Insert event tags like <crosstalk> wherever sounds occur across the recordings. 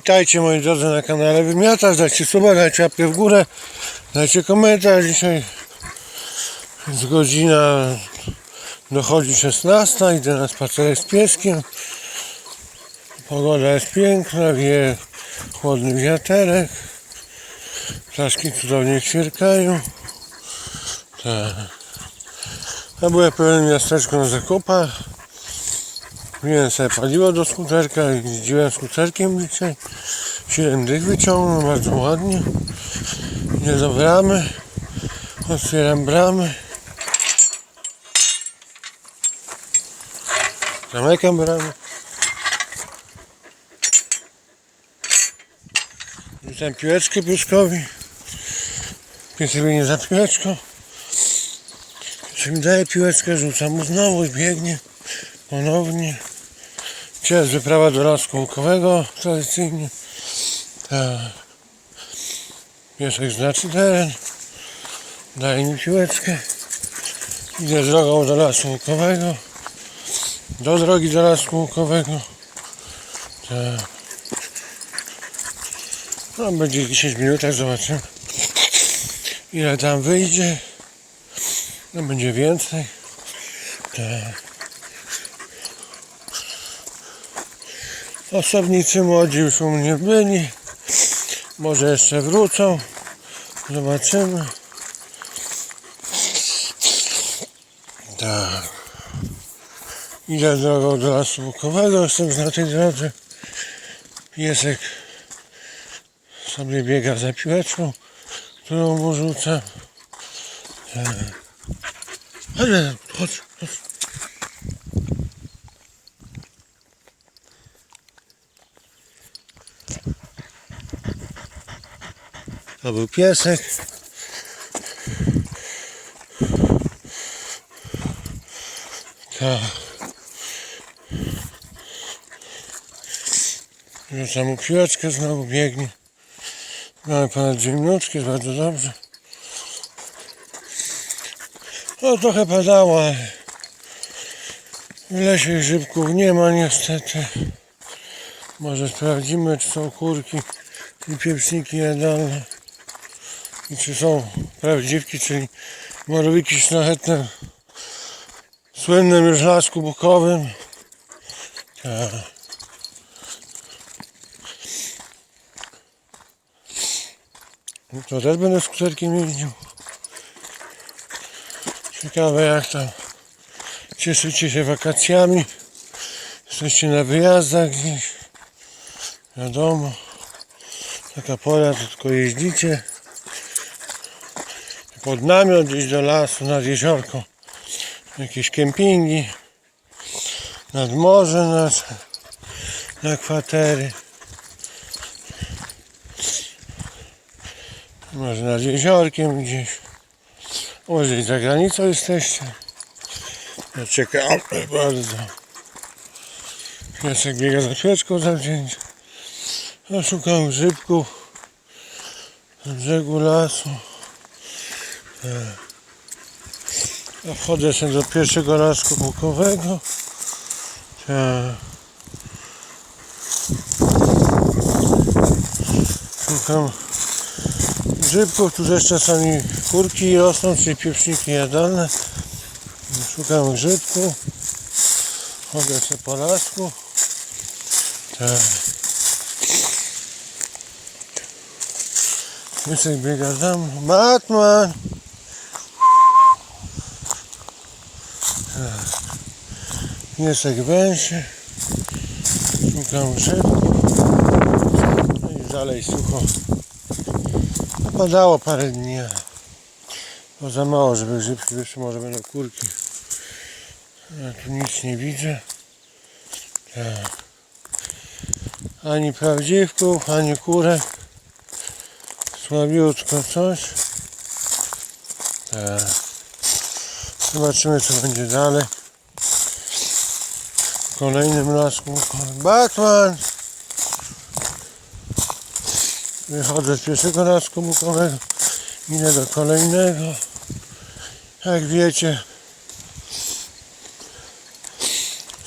Witajcie moi drodzy na kanale Wymiatacz, dajcie suba, dajcie łapkę w górę, dajcie komentarz. Dzisiaj jest godzina, dochodzi 16, idę na spacerek z pieskiem. Pogoda jest piękna, wie chłodny wiaterek. Ptaszki cudownie ćwierkają. Tak. Ja byłem pełen miasteczko na zakupach. Wziąłem sobie paliwo do skuterka jeździłem skuterkiem dzisiaj. 7 dych wyciągnął, bardzo ładnie. Idę do bramy. Otwieram bramę. Zamykam bramę. Rzucam piłeczkę pieskowi. Piesek biegnie za piłeczką. Piesek mi daje piłeczkę, rzucam mu znowu i biegnie ponownie. Dzisiaj jest wyprawa do lasu łukowego tradycyjnie. Tak. Piesek znaczy teren. Daje mi piłeczkę. Idę drogą do lasu łukowego. Do drogi do lasu łukowego. Tak. No, będzie 10 minut, tak zobaczymy. Ile tam wyjdzie. No będzie więcej. Tak. Osobnicy młodzi już u mnie byli. Może jeszcze wrócą. Zobaczymy. Tak. Idę drogą do lasu Bukowego. Jestem na tej drodze. Piesek sobie biega za piłeczką, którą mu rzucam. Tak. Chodź, chodź. To był piesek. Tak. Rzucam mu piłeczkę, znowu biegnie. Mamy ponad dwie minutki, jest bardzo dobrze. No trochę padało, ale w lesie grzybków nie ma niestety. Może sprawdzimy, czy są kurki i pieprzniki jadalne. Czy są prawdziwki, czyli morowiki szlachetne w słynnym już lasku bukowym. Tak. No To też będę skuterkiem jeździł. Ciekawe jak tam cieszycie się wakacjami. Jesteście na wyjazdach gdzieś. Wiadomo. Taka pora, to tylko jeździcie. Pod namiot gdzieś do lasu, nad jeziorko. Jakieś kempingi. Nad morze nasze. Na kwatery. Może nad jeziorkiem gdzieś. Może i za granicą jesteście. Ja czekam <clears throat> bardzo. Piesek biega za świeczką za wzięcie. Ja szukam grzybków z brzegu lasu. Wchodzę sobie do pierwszego lasku bukowego. Tak. Szukam grzybków, tu też czasami kurki rosną, czyli pieprzniki jadalne. Szukam grzybków. Chodzę sobie po lasku. Tak. Mysek biega tam. Batman! Piesek węży. Szukam grzybków. No i dalej sucho. Padało parę dni. To za mało, żeby grzybki wyszły, może będą kurki. Ja tu nic nie widzę. Tak. Ani prawdziwków, ani kurek. Słabiutko coś. Tak. Zobaczymy co będzie dalej. Kolejnym lasku. Batman! Wychodzę z pierwszego lasku bukowego. Idę do kolejnego. Jak wiecie,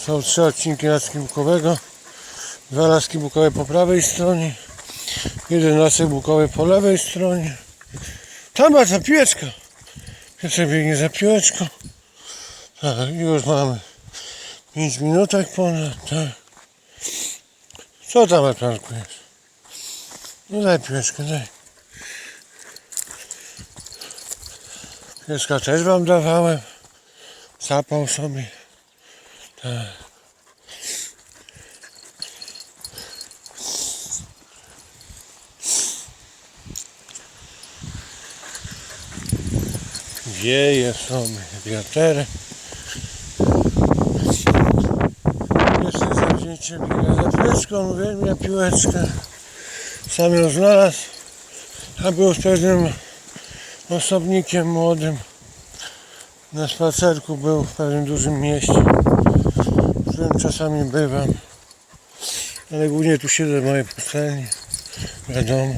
są trzy odcinki laski bukowego. Dwa laski bukowe po prawej stronie. Jeden lasek bukowy po lewej stronie. Tam ma ta piłeczka. Piesek biegnie za piłeczką. Tak, już mamy 5 minutek ponad, tak. Co tam Artanku jest? No daj piłeczkę, daj. Pieska też wam dawałem. Zapał sobie. Tak. Wieje sobie wiaterek. Zawzięcie biega za piłeczką, uwielbia piłeczkę. Sam ją znalazł, a był z pewnym osobnikiem młodym. Na spacerku był w pewnym dużym mieście, w którym czasami bywam. Ale głównie tu siedzę w mojej pustelni, wiadomo.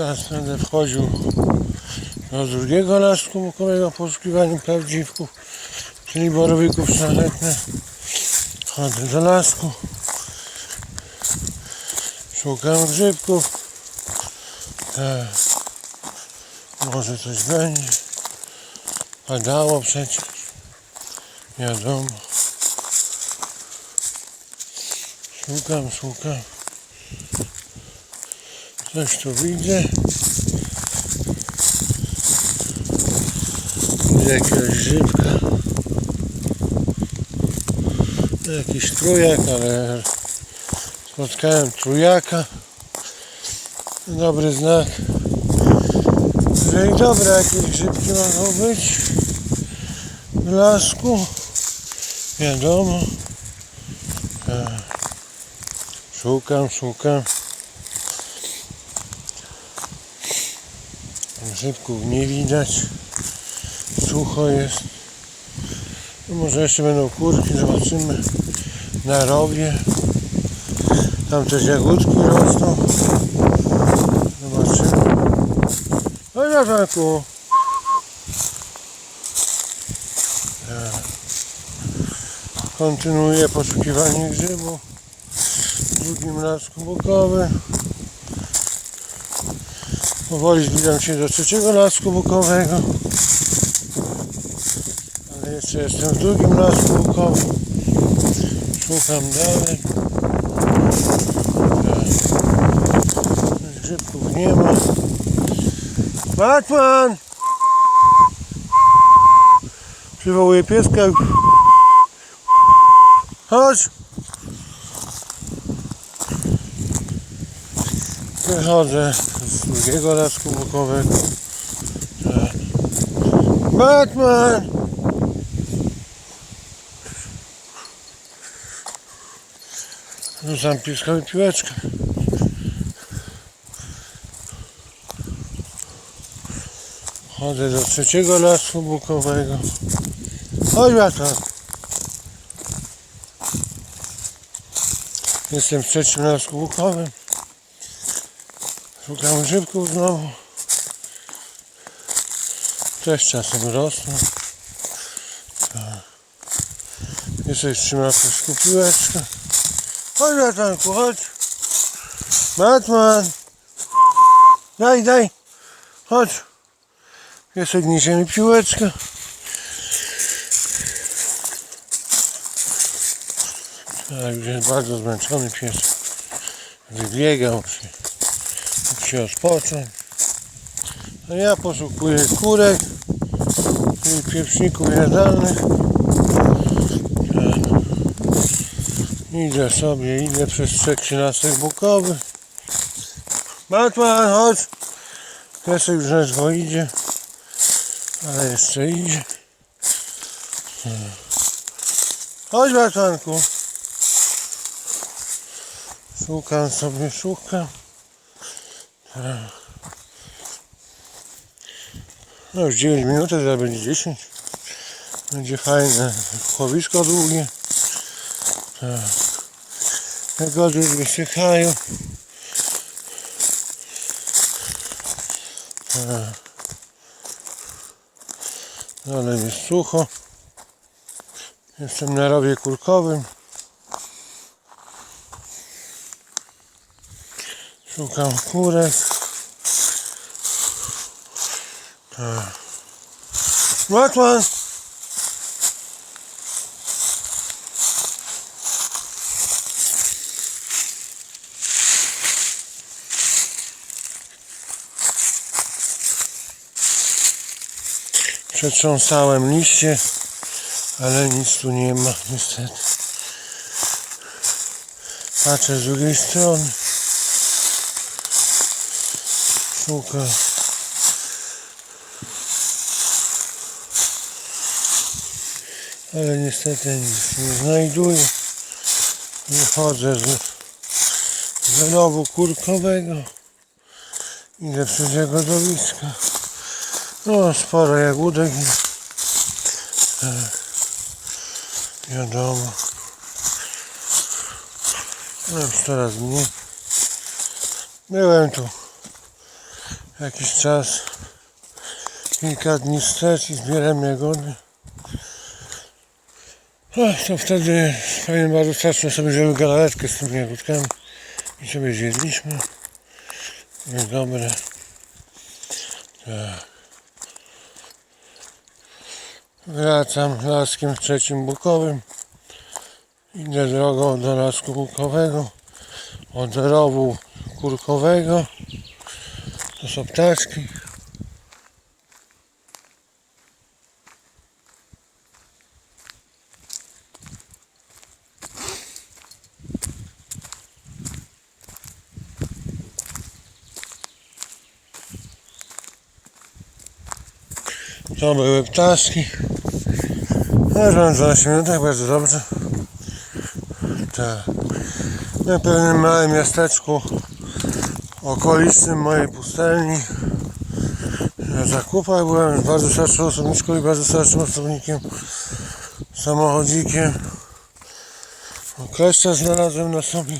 Teraz będę wchodził do drugiego lasku bukowego w poszukiwaniu prawdziwków, czyli borowików szlachetnych. Chodzę do lasku. Szukam grzybków. Tak. Może coś będzie. Padało przecież. Wiadomo. Szukam, szukam. Coś tu widzę. Widzę jakiegoś grzybka. Jakiś trójak, ale spotkałem trójaka. Dobry znak. Że i dobre jakieś grzybki mogą być w lasku. Wiadomo. Tak. Szukam, szukam. Grzybków nie widać. Sucho jest. No może jeszcze będą kurki, zobaczymy na rowie. Tam też jagódki rosną. Zobaczymy. No Jarzaku. Kontynuuję poszukiwanie grzybów w drugim lasku bukowym. Powoli zbliżam się do trzeciego lasku bukowego. Ale jeszcze jestem w drugim lasku bukowym. Szukam dalej. Grzybków nie ma. Batman! Przywołuję pieska. Chodź! Wychodzę drugiego lasku bukowego. Tak. Batman! Rzucam pieskowi piłeczkę. Chodzę do trzeciego lasu bukowego. Chodź Batman! Jestem w trzecim lasku bukowym. Szukam grzybków znowu. Też czasem rosną. Tak. Jeszcze trzyma pieska piłeczkę. Chodź Batanku, chodź. Batman. Daj, daj. Chodź. Piesek niesie mi piłeczkę. Tak, już jest bardzo zmęczony pies. Wybiegał się. Się odpocząć. A ja poszukuję kurek i pieprzników jadalnych. Tak. Idę sobie, idę przez trzeci lasek bukowy. Batman, chodź! Piesek już ledwo idzie, ale jeszcze idzie. Hmm. Chodź Batmanku. Szukam sobie, szukam. No już 9 minut, zaraz będzie 10. Będzie fajne chłowisko długie. Jagody już wysychają. Ale jest sucho. Jestem na rowie kurkowym. Szukam kurek. Tak. Przetrząsałem liście, ale nic tu nie ma niestety. Patrzę z drugiej strony. Szukam. Ale niestety nic nie znajduję. Wychodzę z wylowu kurkowego. Idę przez jego dowiska. No, sporo jagódek. Tak. Wiadomo. No, już coraz mniej. Byłem tu jakiś czas, kilka dni wstecz i zbieram jagody. Ach, to wtedy z bardzo strasznie sobie wzięły galaretkę z tymi jagódkami i sobie zjedliśmy. No dobre. Tak. Wracam laskiem trzecim bukowym. Idę drogą do lasku bukowego. Od rowu kurkowego. To są ptaczki. To były ptaszki. Ale mam 12 minut, tak bardzo dobrze. Tak. Na pewnym małym miasteczku okolicznym mojej pustelni. Na zakupach byłem bardzo starszą osobniczką i bardzo starszym osobnikiem. Samochodzikiem. Kleszcza znalazłem na sobie.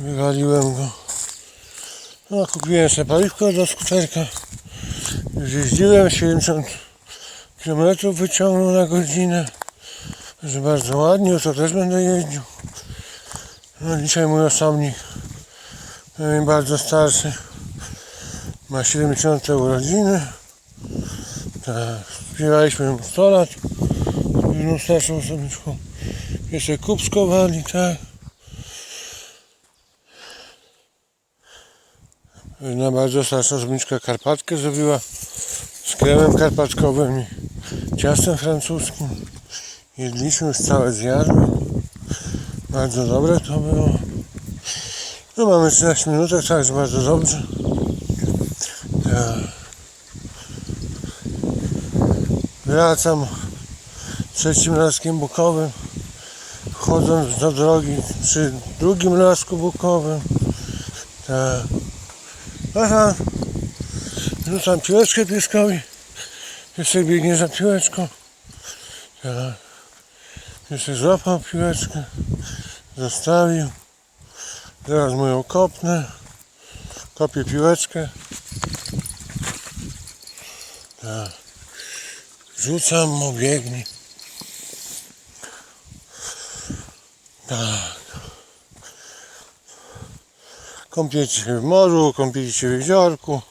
Wywaliłem go. No, kupiłem sobie paliwko do skuterka. Już jeździłem 70 km wyciągnął na godzinę. Że bardzo ładnie, to też będę jeździł. No dzisiaj mój osobnik, bardzo starszy, ma 70 urodziny. Śpiewaliśmy mu 100 lat z starszą osobniczką. Jeszcze kubskowali, tak. Jedna bardzo starsza osobniczka Karpatkę zrobiła z kremem karpatkowym i ciastem francuskim. Jedliśmy już całe zjadły. Bardzo dobre to było. No mamy 13 minut, tak bardzo dobrze. Tak. Wracam trzecim laskiem bukowym. Wchodząc do drogi przy drugim lasku bukowym. Tak. Aha. Rzucam piłeczkę pieskowi. Piesek biegnie za piłeczką. Tak. Piesek złapał piłeczkę. Zostawił. Teraz mu ją kopnę. Kopię piłeczkę. Tak. Rzucam mu, biegnie. Tak. Kąpiecie się w morzu, kąpiecie się w jeziorku.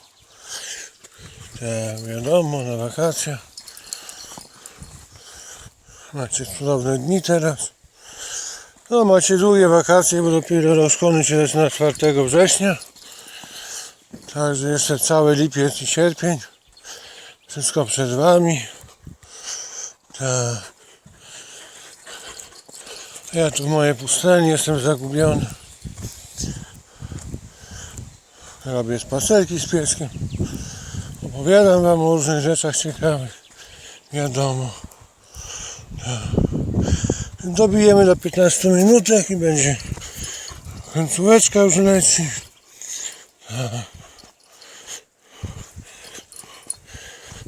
Tak, wiadomo, na wakacje. Macie cudowne dni teraz. No, macie długie wakacje, bo dopiero rozkłony się zaczyna 4 września. Także jeszcze cały lipiec i sierpień. Wszystko przed Wami. Tak. Ja tu w mojej pustelni jestem zagubiony. Robię spacerki z pieskiem. Opowiadam Wam o różnych rzeczach ciekawych. Wiadomo. Tak. Dobijemy do 15 minutek i będzie końcóweczka już leci.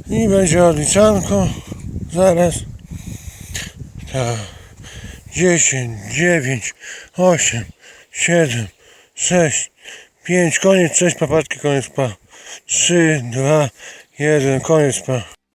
I będzie odliczanko zaraz. Tak. 10, 9, 8, 7, 6, 5, koniec, 6 papatki, koniec pa. 3, 2, 1, koniec pa.